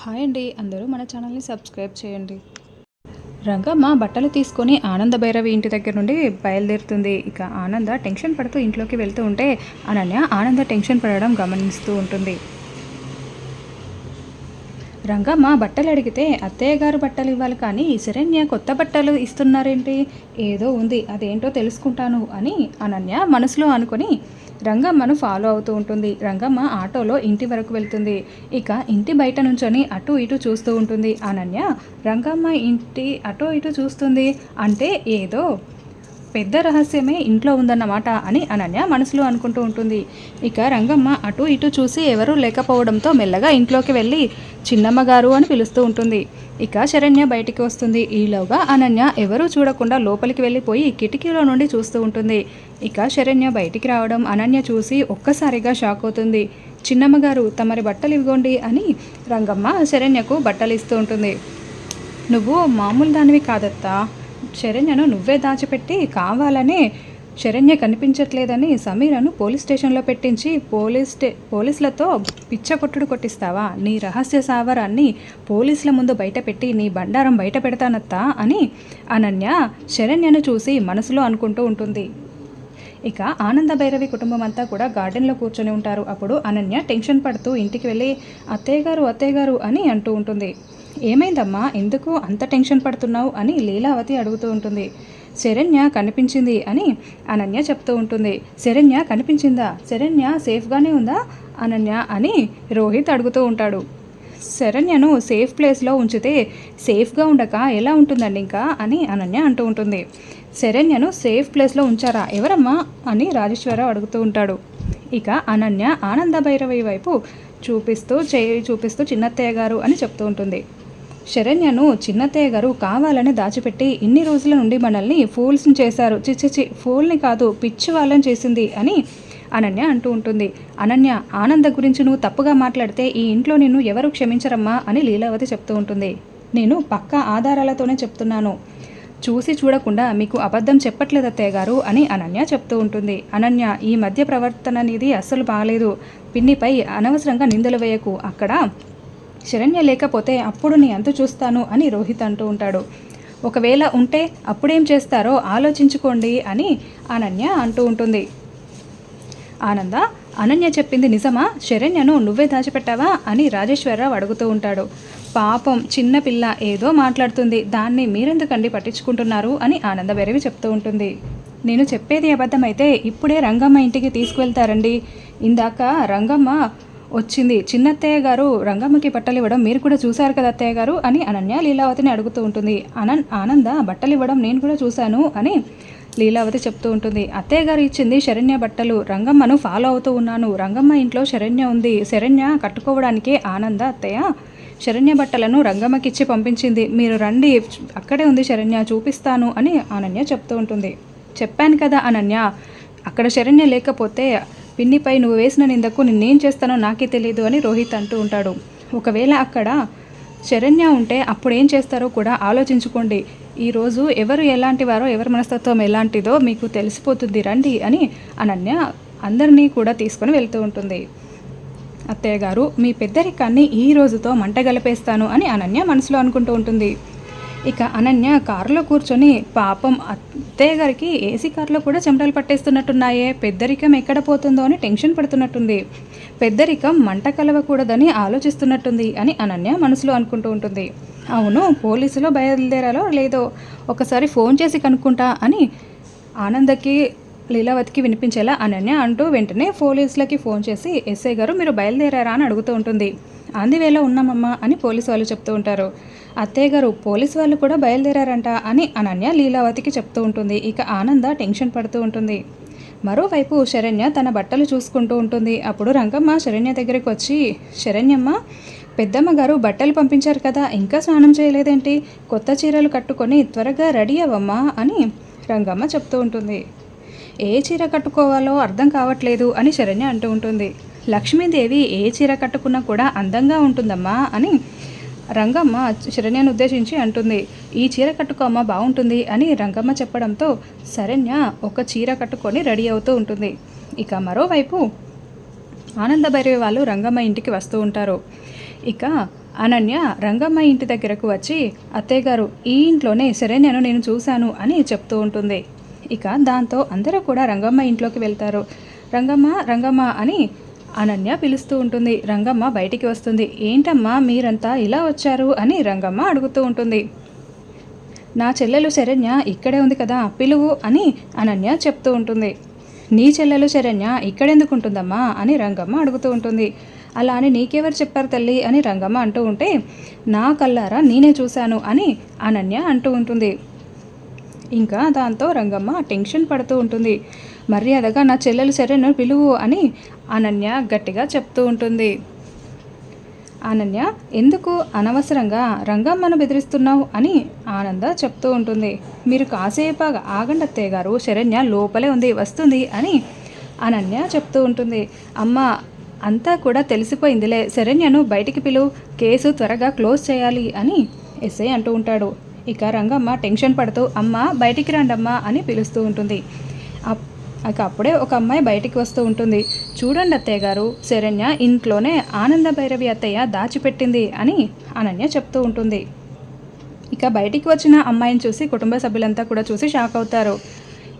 Hi అండి అందరూ మన ఛానల్ని సబ్స్క్రైబ్ చేయండి. రంగమ్మ బట్టలు తీసుకొని ఆనంద భైరవి ఇంటి దగ్గర నుండి బయలుదేరుతుంది. ఇక ఆనంద టెన్షన్ పడుతూ ఇంట్లోకి వెళ్తూ ఉంటే అనన్య ఆనంద టెన్షన్ పడడం గమనిస్తూ ఉంటుంది. రంగమ్మ బట్టలు అడిగితే అత్తయ్య గారు బట్టలు ఇవ్వాలి కానీ శరణ్య కొత్త బట్టలు ఇస్తున్నారేంటి? ఏదో ఉంది అదేంటో తెలుసుకుంటాను అని అనన్య మనసులో అనుకొని రంగమ్మను ఫాలో అవుతూ ఉంటుంది. రంగమ్మ ఆటోలో ఇంటి వరకు వెళ్తుంది. ఇక ఇంటి బయట నుంచొని అటు ఇటు చూస్తూ ఉంటుంది. అనన్య రంగమ్మ ఇంటి అటు ఇటు చూస్తుంది? అంటే ఏదో పెద్ద రహస్యమే ఇంట్లో ఉందన్నమాట అని అనన్య మనసులో అనుకుంటూ ఉంటుంది. ఇక రంగమ్మ అటు ఇటు చూసి ఎవరూ లేకపోవడంతో మెల్లగా ఇంట్లోకి వెళ్ళి చిన్నమ్మ గారు అని పిలుస్తూ ఉంటుంది. ఇక శరణ్య బయటికి వస్తుంది. ఈలోగా అనన్య ఎవరూ చూడకుండా లోపలికి వెళ్ళిపోయి కిటికీలో నుండి చూస్తూ ఉంటుంది. ఇక శరణ్య బయటికి రావడం అనన్య చూసి ఒక్కసారిగా షాక్ అవుతుంది. చిన్నమ్మగారు తమరి బట్టలు ఇవ్వండి అని రంగమ్మ శరణ్యకు బట్టలు ఇస్తూ ఉంటుంది. నువ్వు మామూలు దానివి కాదత్తా. శరణ్యను నువ్వే దాచిపెట్టి కావాలనే శరణ్య కనిపించట్లేదని సమీరను పోలీస్ స్టేషన్లో పెట్టించి పోలీస్ స్టే పోలీసులతో పిచ్చకొట్టుడు కొట్టిస్తావా? నీ రహస్య సావరాన్ని పోలీసుల ముందు బయటపెట్టి నీ బండారం బయట పెడతానత్తా అని అనన్య శరణ్యను చూసి మనసులో అనుకుంటూ ఉంటుంది. ఇక ఆనంద భైరవి కుటుంబం అంతా కూడా గార్డెన్లో కూర్చొని ఉంటారు. అప్పుడు అనన్య టెన్షన్ పడుతూ ఇంటికి వెళ్ళి అత్తయ్య గారు అత్తయ్య గారు అని అంటూ ఉంటుంది. ఏమైందమ్మా? ఎందుకు అంత టెన్షన్ పడుతున్నావు? అని లీలావతి అడుగుతూ ఉంటుంది. శరణ్య కనిపించింది అని అనన్య చెప్తూ ఉంటుంది. శరణ్య కనిపించిందా? శరణ్య సేఫ్గానే ఉందా? అనన్య అని రోహిత్ అడుగుతూ ఉంటాడు. శరణ్యను సేఫ్ ప్లేస్లో ఉంచితే సేఫ్గా ఉండక ఎలా ఉంటుందండి ఇంకా? అని అనన్య అంటూ ఉంటుంది. శరణ్యను సేఫ్ ప్లేస్లో ఉంచారా? ఎవరమ్మా? అని రాజేశ్వరరావు అడుగుతూ ఉంటాడు. ఇక అనన్య ఆనంద భైరవి వైపు చూపిస్తూ చేయి చూపిస్తూ చిన్నత్తయ్య గారు అని చెప్తూ ఉంటుంది. శరణ్యను చిన్నత్తయ్య గారు కావాలని దాచిపెట్టి ఇన్ని రోజుల నుండి మనల్ని ఫూల్స్ని చేశారు. చిచ్చిచి ఫూల్ని కాదు పిచ్చి వాళ్ళని చేసింది అని అనన్య అంటూ ఉంటుంది. అనన్య ఆనంద గురించి నువ్వు తప్పుగా మాట్లాడితే ఈ ఇంట్లో నిన్ను ఎవరు క్షమించరమ్మా అని లీలావతి చెప్తూ ఉంటుంది. నేను పక్కా ఆధారాలతోనే చెప్తున్నాను. చూసి చూడకుండా మీకు అబద్ధం చెప్పట్లేదు అత్తయ్య గారు అని అనన్య చెప్తూ ఉంటుంది. అనన్య ఈ మధ్య ప్రవర్తన అనేది అస్సలు బాగాలేదు పిన్నిపై అనవసరంగా నిందలు వేయకు. అక్కడ శరణ్య లేకపోతే అప్పుడు నీ అంతు చూస్తాను అని రోహిత్ అంటూ ఉంటాడు. ఒకవేళ ఉంటే అప్పుడేం చేస్తారో ఆలోచించుకోండి అని అనన్య అంటూ ఉంటుంది. ఆనంద అనన్య చెప్పింది నిజమా? శరణ్యను నువ్వే దాచిపెట్టావా? అని రాజేశ్వరరావు అడుగుతూ ఉంటాడు. పాపం చిన్నపిల్ల ఏదో మాట్లాడుతుంది. దాన్ని మీరెందుకండి పట్టించుకుంటున్నారు? అని ఆనంద వెరవి చెప్తూ ఉంటుంది. నేను చెప్పేది అబద్ధమైతే ఇప్పుడే రంగమ్మ ఇంటికి తీసుకువెళ్తారండి. ఇందాక రంగమ్మ వచ్చింది. చిన్నత్తయ్య గారు రంగమ్మకి బట్టలు ఇవ్వడం మీరు కూడా చూశారు కదా అత్తయ్య గారు? అని అనన్య లీలావతిని అడుగుతూ ఉంటుంది. అనన్ ఆనంద బట్టలు ఇవ్వడం నేను కూడా చూశాను అని లీలావతి చెప్తూ ఉంటుంది. అత్తయ్య గారు ఇచ్చింది శరణ్య బట్టలు. రంగమ్మను ఫాలో అవుతూ ఉన్నాను. రంగమ్మ ఇంట్లో శరణ్య ఉంది. శరణ్య కట్టుకోవడానికి ఆనంద అత్తయ్య శరణ్య బట్టలను రంగమ్మకిచ్చి పంపించింది. మీరు రండి అక్కడే ఉంది శరణ్య చూపిస్తాను అని అనన్య చెప్తూ ఉంటుంది. చెప్పాను కదా అనన్య అక్కడ శరణ్య లేకపోతే పిన్నిపై నువ్వు వేసిన నిందకు నిన్నేం చేస్తానో నాకే తెలియదు అని రోహిత్ అంటూ ఉంటాడు. ఒకవేళ అక్కడ శరణ్య ఉంటే అప్పుడు ఏం చేస్తారో కూడా ఆలోచించుకోండి. ఈరోజు ఎవరు ఎలాంటి వారో ఎవరి మనస్తత్వం ఎలాంటిదో మీకు తెలిసిపోతుంది రండి అని అనన్య అందరినీ కూడా తీసుకొని వెళ్తూ ఉంటుంది. అత్తయ్య గారు మీ పెద్దరికాన్ని ఈ రోజుతో మంట గలిపేస్తాను అని అనన్య మనసులో అనుకుంటూ ఉంటుంది. ఇక అనన్య కారులో కూర్చొని పాపం అత్తయ్య గారికి ఏసీ కారులో కూడా చెమటలు పట్టేస్తున్నట్టున్నాయే. పెద్దరికం ఎక్కడ పోతుందో అని టెన్షన్ పడుతున్నట్టుంది. పెద్దరికం మంట కలవకూడదని ఆలోచిస్తున్నట్టుంది అని అనన్య మనసులో అనుకుంటూ ఉంటుంది. అవును పోలీసులో బయలుదేరాలో లేదో ఒకసారి ఫోన్ చేసి కనుక్కుంటా అని ఆనందకి లీలావతికి వినిపించేలా అనన్య అంటూ వెంటనే పోలీసులకి ఫోన్ చేసి ఎస్ఐ గారు మీరు బయలుదేరారా? అని అడుగుతూ ఉంటుంది. అందివేళ ఉన్నామమ్మా అని పోలీసు వాళ్ళు చెప్తూ ఉంటారు. అత్తయ్య గారు వాళ్ళు కూడా బయలుదేరారంట అని అనన్య లీలావతికి చెప్తూ ఉంటుంది. ఇక ఆనంద టెన్షన్ పడుతూ ఉంటుంది. మరోవైపు శరణ్య తన బట్టలు చూసుకుంటూ ఉంటుంది. అప్పుడు రంగమ్మ శరణ్య దగ్గరికి వచ్చి శరణ్యమ్మ పెద్దమ్మ గారు బట్టలు పంపించారు కదా ఇంకా స్నానం చేయలేదేంటి? కొత్త చీరలు కట్టుకొని త్వరగా రెడీ అవ్వమ్మా అని రంగమ్మ చెప్తూ ఉంటుంది. ఏ చీర కట్టుకోవాలో అర్థం కావట్లేదు అని శరణ్య అంటూ ఉంటుంది. లక్ష్మీదేవి ఏ చీర కట్టుకున్నా కూడా అందంగా ఉంటుందమ్మా అని రంగమ్మ శరణ్యను ఉద్దేశించి అంటుంది ఈ చీర కట్టుకోమ్మ బాగుంటుంది అని రంగమ్మ చెప్పడంతో శరణ్య ఒక చీర కట్టుకొని రెడీ అవుతూ ఉంటుంది. ఇక మరోవైపు ఆనందభైరవి వాళ్ళు రంగమ్మ ఇంటికి వస్తూ ఉంటారు. ఇక అనన్య రంగమ్మ ఇంటి దగ్గరకు వచ్చి అత్తయ్య గారు ఈ ఇంట్లోనే శరణ్యను నేను చూశాను అని చెప్తూ ఉంటుంది. ఇక దాంతో అందరూ కూడా రంగమ్మ ఇంట్లోకి వెళ్తారు. రంగమ్మ రంగమ్మ అని అనన్య పిలుస్తూ ఉంటుంది. రంగమ్మ బయటికి వస్తుంది. ఏంటమ్మా మీరంతా ఇలా వచ్చారు? అని రంగమ్మ అడుగుతూ ఉంటుంది. నా చెల్లెలు శరణ్య ఇక్కడే ఉంది కదా పిలువు అని అనన్య చెప్తూ ఉంటుంది. నీ చెల్లెలు శరణ్య ఇక్కడెందుకు ఉంటుందమ్మా? అని రంగమ్మ అడుగుతూ ఉంటుంది. అలా అని నీకెవరు చెప్పారు తల్లి? అని రంగమ్మ అంటూ ఉంటే నా కల్లారా నేనే చూశాను అని అనన్య అంటూ ఉంటుంది. ఇంకా దాంతో రంగమ్మ టెన్షన్ పడుతూ ఉంటుంది. మర్యాదగా నా చెల్లెలు శరణ్యను పిలువు అని అనన్య గట్టిగా చెప్తూ ఉంటుంది. అనన్య ఎందుకు అనవసరంగా రంగమ్మను బెదిరిస్తున్నావు? అని ఆనంద చెప్తూ ఉంటుంది. మీరు కాసేపు ఆగండి అత్తయ్య గారు శరణ్య లోపలే ఉంది వస్తుంది అని అనన్య చెప్తూ ఉంటుంది. అమ్మ అంతా కూడా తెలిసిపోయిందిలే. శరణ్యను బయటికి పిలువు కేసు త్వరగా క్లోజ్ చేయాలి అని ఎస్ఐ అంటూ ఉంటాడు. ఇక రంగమ్మ టెన్షన్ పడుతూ అమ్మ బయటికి రండమ్మా అని పిలుస్తూ ఉంటుంది. అప్- ఇక అప్పుడే ఒక అమ్మాయి బయటికి వస్తూ ఉంటుంది. చూడండి అత్తయ్య గారు శరణ్య ఇంట్లోనే ఆనంద భైరవి అత్తయ్య దాచిపెట్టింది అని అనన్య చెప్తూ ఉంటుంది. ఇక బయటికి వచ్చిన అమ్మాయిని చూసి కుటుంబ సభ్యులంతా కూడా చూసి షాక్ అవుతారు.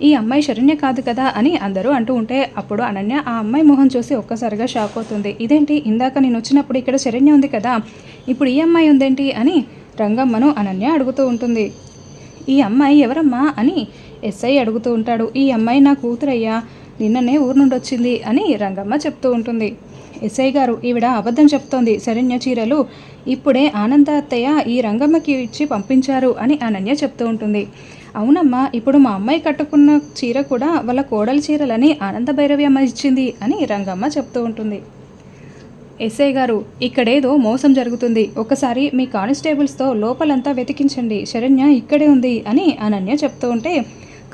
ఈ అమ్మాయి శరణ్య కాదు కదా అని అందరూ అంటూ ఉంటే అప్పుడు అనన్య ఆ అమ్మాయి మొహం చూసి ఒక్కసారిగా షాక్ అవుతుంది. ఇదేంటి? ఇందాక నేను వచ్చినప్పుడు ఇక్కడ శరణ్య ఉంది కదా ఇప్పుడు ఈ అమ్మాయి ఉందేంటి? అని రంగమ్మను అనన్య అడుగుతూ ఉంటుంది. ఈ అమ్మాయి ఎవరమ్మా? అని ఎస్ఐ అడుగుతూ ఉంటాడు ఈ అమ్మాయి నా కూతురయ్యా నిన్ననే ఊరు నుండి వచ్చింది అని రంగమ్మ చెప్తూ ఉంటుంది. ఎస్ఐ గారు ఈవిడ అబద్ధం చెప్తోంది శరణ్య చీరలు ఇప్పుడే ఆనంద అత్తయ్య ఈ రంగమ్మకి ఇచ్చి పంపించారు అని అనన్య చెప్తూ ఉంటుంది. అవునమ్మా ఇప్పుడు మా అమ్మాయి కట్టుకున్న చీర కూడా వాళ్ళ కోడలి చీరలని ఆనంద భైరవి అమ్మ ఇచ్చింది అని రంగమ్మ చెప్తూ ఉంటుంది. ఎస్ఐ గారు ఇక్కడేదో మోసం జరుగుతుంది ఒకసారి మీ కానిస్టేబుల్స్తో లోపలంతా వెతికించండి శరణ్య ఇక్కడే ఉంది అని అనన్య చెప్తూ ఉంటే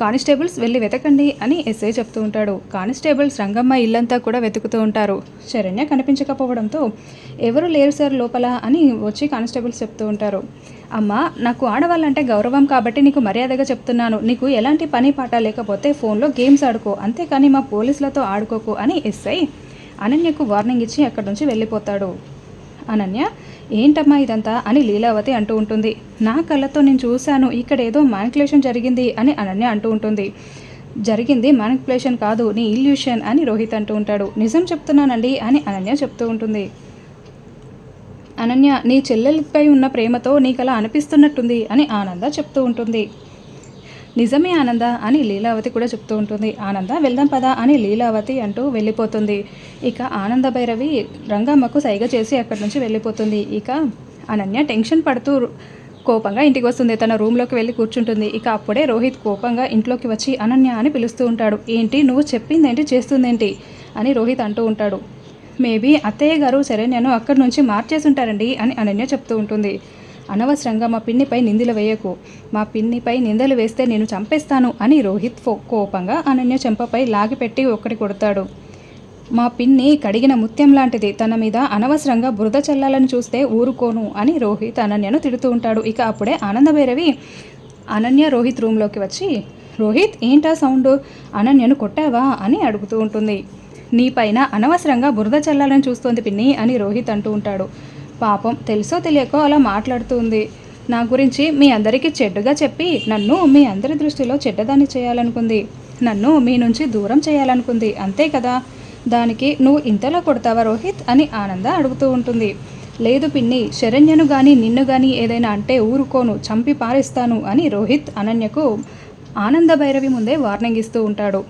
కానిస్టేబుల్స్ వెళ్ళి వెతకండి అని ఎస్ఐ చెప్తూ ఉంటాడు. కానిస్టేబుల్స్ రంగమ్మ ఇల్లంతా కూడా వెతుకుతూ ఉంటారు. శరణ్య కనిపించకపోవడంతో ఎవరు లేరు సార్ లోపల అని వచ్చి కానిస్టేబుల్స్ చెప్తూ ఉంటారు. అమ్మ నాకు ఆడవాళ్ళంటే గౌరవం కాబట్టి నీకు మర్యాదగా చెప్తున్నాను. నీకు ఎలాంటి పని పాట లేకపోతే ఫోన్లో గేమ్స్ ఆడుకో. అంతేకాని మా పోలీసులతో ఆడుకోకు అని ఎస్ఐ అనన్యకు వార్నింగ్ ఇచ్చి అక్కడి నుంచి వెళ్ళిపోతాడు. అనన్య ఏంటమ్మా ఇదంతా అని లీలావతి అంటూ ఉంటుంది. నా కళ్ళతో నేను చూశాను ఇక్కడ ఏదో జరిగింది అని అనన్య అంటూ ఉంటుంది. జరిగింది మ్యానిపులేషన్ కాదు నీ ఇల్యూషన్ అని రోహిత్ అంటూ ఉంటాడు. నిజం చెప్తున్నానండి అని అనన్య చెప్తూ ఉంటుంది. అనన్య నీ చెల్లెలపై ఉన్న ప్రేమతో నీకు అలా అనిపిస్తున్నట్టుంది అని ఆనంద చెప్తూ ఉంటుంది. నిజమే ఆనంద అని లీలావతి కూడా చెప్తూ ఉంటుంది. ఆనంద వెళ్దాం పదా అని లీలావతి అంటూ వెళ్ళిపోతుంది. ఇక ఆనంద భైరవి రంగమ్మకు సైగ చేసి అక్కడి నుంచి వెళ్ళిపోతుంది. ఇక అనన్య టెన్షన్ పడుతూ కోపంగా ఇంటికి వస్తుంది. తన రూమ్లోకి వెళ్ళి కూర్చుంటుంది. ఇక అప్పుడే రోహిత్ కోపంగా ఇంట్లోకి వచ్చి అనన్య అని పిలుస్తూ ఉంటాడు. ఏంటి? నువ్వు చెప్పిందేంటి? చేస్తుందేంటి? అని రోహిత్ అంటూ ఉంటాడు. మేబీ అత్తయ్య గారు శరణ్యను అక్కడి నుంచి మార్చేసి ఉంటారండి అని అనన్య చెప్తూ ఉంటుంది. అనవసరంగా మా పిన్నిపై నిందలు వేయకు. మా పిన్నిపై నిందలు వేస్తే నేను చంపేస్తాను అని రోహిత్ ఫో కోపంగా అనన్య చెంపపై లాగిపెట్టి ఒక్కటి కొడతాడు. మా పిన్ని కడిగిన ముత్యం లాంటిది. తన మీద అనవసరంగా బురద చల్లాలని చూస్తే ఊరుకోను అని రోహిత్ అనన్యను తిడుతూ ఉంటాడు. ఇక అప్పుడే ఆనందభైరవి అనన్య రోహిత్ రూమ్లోకి వచ్చి రోహిత్ ఏంటా సౌండ్? అనన్యను కొట్టావా? అని అడుగుతూ ఉంటుంది. నీ పైన అనవసరంగా బురద చల్లాలని చూస్తోంది పిన్ని అని రోహిత్ అంటూ ఉంటాడు. పాపం తెలుసో తెలియకో అలా మాట్లాడుతుంది. నా గురించి మీ అందరికీ చెడ్డుగా చెప్పి నన్ను మీ అందరి దృష్టిలో చెడ్డదాన్ని చేయాలనుకుంది. నన్ను మీ నుంచి దూరం చేయాలనుకుంది. అంతే కదా? దానికి నువ్వు ఇంతలా కొడతావా రోహిత్? అని ఆనంద అడుగుతూ ఉంటుంది. లేదు పిన్ని శరణ్యను కానీ నిన్ను కానీ ఏదైనా అంటే ఊరుకోను చంపి పారేస్తాను అని రోహిత్ అనన్యకు ఆనంద భైరవి ముందే వార్నింగ్ ఇస్తూ ఉంటాడు.